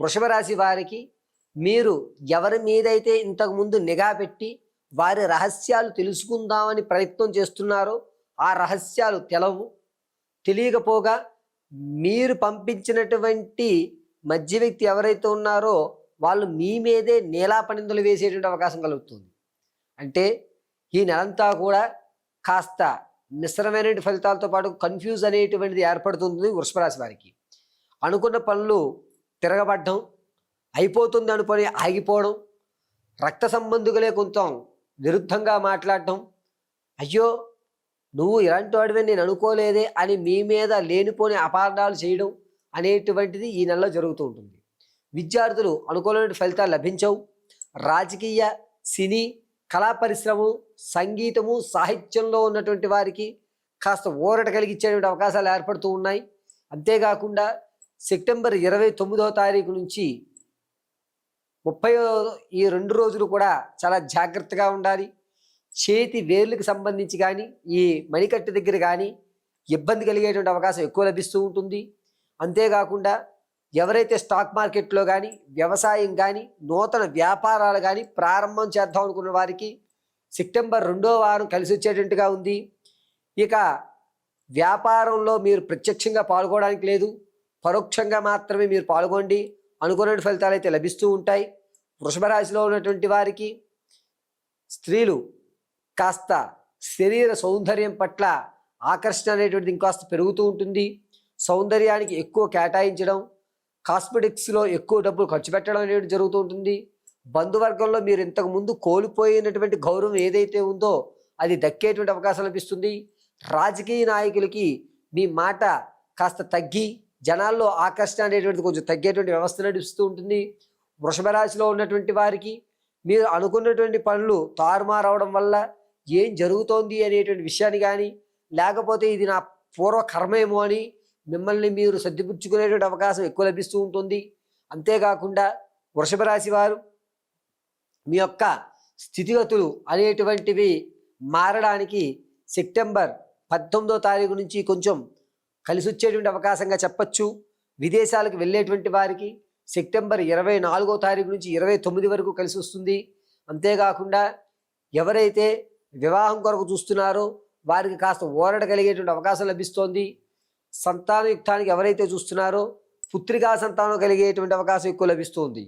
వృషభ రాశి వారికి మీరు ఎవరి మీదైతే ఇంతకుముందు నిఘా పెట్టి వారి రహస్యాలు తెలుసుకుందామని ప్రయత్నం చేస్తున్నారో ఆ రహస్యాలు తెలవు. తెలియకపోగా మీరు పంపించినటువంటి మధ్య వ్యక్తి ఎవరైతే ఉన్నారో వాళ్ళు మీ మీదే నీలాపనిందులు వేసేటువంటి అవకాశం కలుగుతుంది. అంటే ఈ నెలంతా కూడా కాస్త మిశ్రమైన ఫలితాలతో పాటు కన్ఫ్యూజ్ అనేటువంటిది ఏర్పడుతుంది వృషభరాశి వారికి. అనుకున్న పనులు తిరగబడ్డం అయిపోతుంది అనుకొని ఆగిపోవడం రక్త సంబంధులే కొంచెం విరుద్ధంగా మాట్లాడటం అయ్యో నువ్వు ఇలాంటి వాడివే నేను అనుకోలేదే అని మీ మీద లేనిపోని అపార్థాలు చేయడం అనేటువంటిది ఈ నెలలో జరుగుతూ ఉంటుంది. విద్యార్థులు అనుకూలమైన ఫలితాలు లభించవు. రాజకీయ సినీ కళా పరిశ్రమ సంగీతము సాహిత్యంలో ఉన్నటువంటి వారికి కాస్త ఊరట కలిగించేటువంటి అవకాశాలు ఏర్పడుతూ ఉన్నాయి. అంతేకాకుండా సెప్టెంబర్ ఇరవై తొమ్మిదవ తారీఖు నుంచి ముప్పై ఈ రెండు రోజులు కూడా చాలా జాగ్రత్తగా ఉండాలి. చేతి వేర్లకు సంబంధించి కానీ ఈ మణికట్టు దగ్గర కానీ ఇబ్బంది కలిగేటువంటి అవకాశం ఎక్కువ లభిస్తూ ఉంటుంది. అంతేకాకుండా ఎవరైతే స్టాక్ మార్కెట్లో కానీ వ్యవసాయం కానీ నూతన వ్యాపారాలు కానీ ప్రారంభం చేద్దాం అనుకున్న వారికి సెప్టెంబర్ రెండో వారం కలిసి వచ్చేటట్టుగా ఉంది. ఇక వ్యాపారంలో మీరు ప్రత్యక్షంగా పాల్గొనడానికి లేదు. పరోక్షంగా మాత్రమే మీరు పాల్గొండి. అనుకున్న ఫలితాలు అయితే లభిస్తూ ఉంటాయి. వృషభ రాశిలో ఉన్నటువంటి వారికి స్త్రీలు కాస్త శరీర సౌందర్యం పట్ల ఆకర్షణ అనేటువంటిది ఇంకాస్త పెరుగుతూ ఉంటుంది. సౌందర్యానికి ఎక్కువ కేటాయించడం కాస్మెటిక్స్లో ఎక్కువ డబ్బులు ఖర్చు పెట్టడం అనేది జరుగుతూ ఉంటుంది. బంధువర్గంలో మీరు ఇంతకుముందు కోల్పోయినటువంటి గౌరవం ఏదైతే ఉందో అది దక్కేటువంటి అవకాశం లభిస్తుంది. రాజకీయ నాయకులకి మీ మాట కాస్త తగ్గి జనాల్లో ఆకర్షణ అనేటువంటిది కొంచెం తగ్గేటువంటి వ్యవస్థ నడుస్తూ ఉంటుంది. వృషభ రాశిలో ఉన్నటువంటి వారికి మీరు అనుకున్నటువంటి పనులు తారుమారవడం వల్ల ఏం జరుగుతోంది అనేటువంటి విషయాన్ని కానీ లేకపోతే ఇది నా పూర్వ కర్మేమో అని మిమ్మల్ని మీరు సర్దిపుచ్చుకునేటువంటి అవకాశం ఎక్కువ లభిస్తూ ఉంటుంది. అంతేకాకుండా వృషభ రాశి వారు మీ యొక్క స్థితిగతులు అనేటువంటివి మారడానికి సెప్టెంబర్ పద్దెనిమిదో తారీఖు నుంచి కొంచెం కలిసి వచ్చేటువంటి అవకాశంగా చెప్పచ్చు. విదేశాలకు వెళ్ళేటువంటి వారికి సెప్టెంబర్ ఇరవై నాలుగో తారీఖు నుంచి ఇరవై తొమ్మిది వరకు కలిసి వస్తుంది అంతేకాకుండా ఎవరైతే వివాహం కొరకు చూస్తున్నారో వారికి కాస్త ఓరట కలిగేటువంటి అవకాశం లభిస్తోంది. సంతానయుక్తానికి ఎవరైతే చూస్తున్నారో పుత్రికా సంతానం కలిగేటువంటి అవకాశం ఎక్కువ లభిస్తుంది.